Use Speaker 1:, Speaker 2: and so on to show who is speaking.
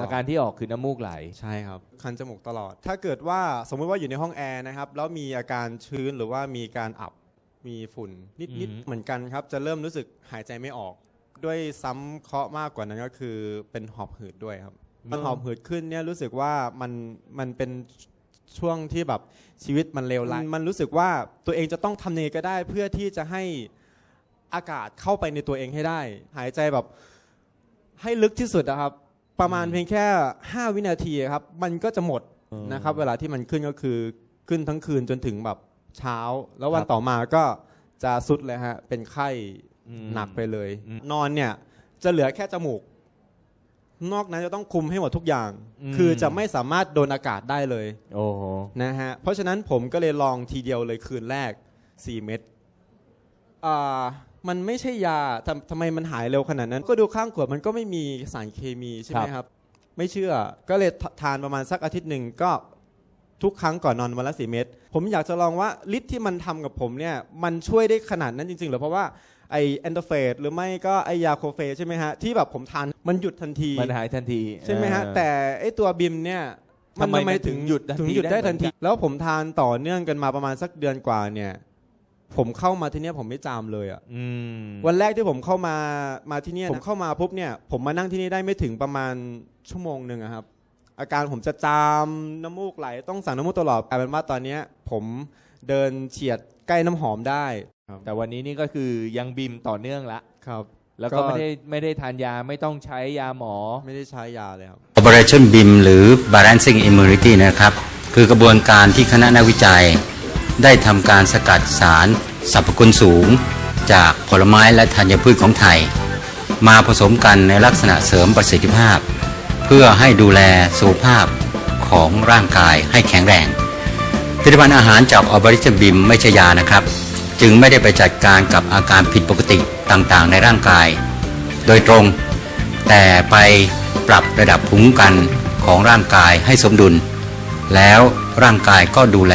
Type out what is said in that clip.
Speaker 1: อาการที่ออกคือน้ำมูกไหล
Speaker 2: ใช่ครับ คันจมูกตลอด ถ้าเกิดว่าสมมุติว่าอยู่ในห้องแอร์นะครับ แล้วมีอาการชื้นหรือว่ามีการอับ มีฝุ่นนิด
Speaker 1: อืม
Speaker 2: ๆเหมือนกันครับ จะเริ่มรู้สึกหายใจไม่ออก ด้วยซ้ำเคราะห์มากกว่านั้นก็คือเป็นหอบหืดด้วยครับ มันหอบหืดขึ้นเนี่ยรู้สึกว่ามันมันเป็นช่วงที่แบบชีวิตมันเลวร้ายมันรู้สึกว่าตัวเองจะต้องทำยังไงก็ได้ เพื่อที่จะให้อากาศเข้าไปในตัวเองให้ได้ หายใจแบบให้ลึกที่สุดนะครับ ประมาณเพียงแค่ 5 วินาทีครับ มันก็จะหมดนะครับ เวลาที่มันขึ้นก็คือขึ้นทั้งคืนจนถึงแบบเช้า แล้ววัน
Speaker 1: ครับ
Speaker 2: ต่อมาก็จะสุดเลยฮะ เป็นไข้
Speaker 1: อืม
Speaker 2: หนักไปเลย
Speaker 1: อืม
Speaker 2: นอนเนี่ยจะเหลือแค่จมูก นอกนั้นจะต้องคุมให้หมดทุกอย่าง
Speaker 1: อืม
Speaker 2: คือจะไม่สามารถโดนอากาศได้เลย
Speaker 1: โอ้โห
Speaker 2: นะฮะ เพราะฉะนั้นผมก็เลยลองทีเดียวเลยคืนแรก 4 เม็ดอ่า มันไม่ใช่ยาทำทำไมมันหายเร็วขนาดนั้น ก็ดูข้างขวดมันก็ไม่มีสารเคมีใช่ไหมครับ ไม่เชื่อก็เลยททานประมาณสักอาทิตย์หนึ่งก็ทุกครั้งก่อนนอนวันละสี่เม็ดผมอยากจะลองว่าฤทธิ์ที่มันทำกับผมเนี่ยมันช่วยได้ขนาดนั้นจริงๆเหรอเพราะว่าไอแอนโดเฟสหรือไม่ก็ไอยาโคเฟสใช่ไหมฮะ ที่แบบผมทานมันหยุดทันที
Speaker 1: มันหายทันที
Speaker 2: ใช่ไหมฮะ
Speaker 1: เออ
Speaker 2: แต่ไอตัวบิมเนี่ย
Speaker 1: ทำไมมันถึงหยุดทันที
Speaker 2: ถึงหยุดได้
Speaker 1: ได้เหมื
Speaker 2: ทั
Speaker 1: อนน
Speaker 2: ที
Speaker 1: กัน
Speaker 2: แล้วผมทานต่อเนื่องกันมาประมาณสักเดือนกว่าเนี่ย ผมเข้ามาที่เนี่ยผมไม่จามเลยอะ
Speaker 1: อืม
Speaker 2: วันแรกที่ผมเข้ามามาที่เนี่ยผมเข้ามาปุ๊บเนี่ย ผมมานั่งที่นี่ได้ไม่ถึงประมาณชั่วโมงหนึ่งอะครับ อาการผมจะจามน้ำมูกไหล ต้องสั่งน้ำมูกตลอดกลายเป็นว่าตอนเนี้ย ผมเดินเฉียดใกล้น้ำหอมได้ครับ
Speaker 1: แต่วันนี้นี่ก็คือยังบิมต่อเนื่องละ
Speaker 2: ครับ
Speaker 1: แล้วก็ ไม่ได้ไม่ได้ทานยาไม่ต้องใช้ยาหมอ
Speaker 2: ไม่ได้ใช้ยาเลยครับ
Speaker 3: Operation BIM หรือ Balancing Immunity นะครับ คือกระบวนการที่คณะนักวิจัย ได้ทำการสกัดสารสรรพคุณสูง จากผลไม้และธัญพืชของไทย มาผสมกันในลักษณะเสริมประสิทธิภาพ เพื่อให้ดูแลสุขภาพของร่างกายให้แข็งแรงผลิตภัณฑ์อาหารจากออบริชบิมไม่ใช่ยานะครับ จึงไม่ได้ไปจัดการกับอาการผิดปกติต่างๆ ในร่างกาย โดยตรง แต่ไปปรับระดับภูมิคุ้มกันของร่างกายให้สมดุล แล้วร่างกายก็ดูแล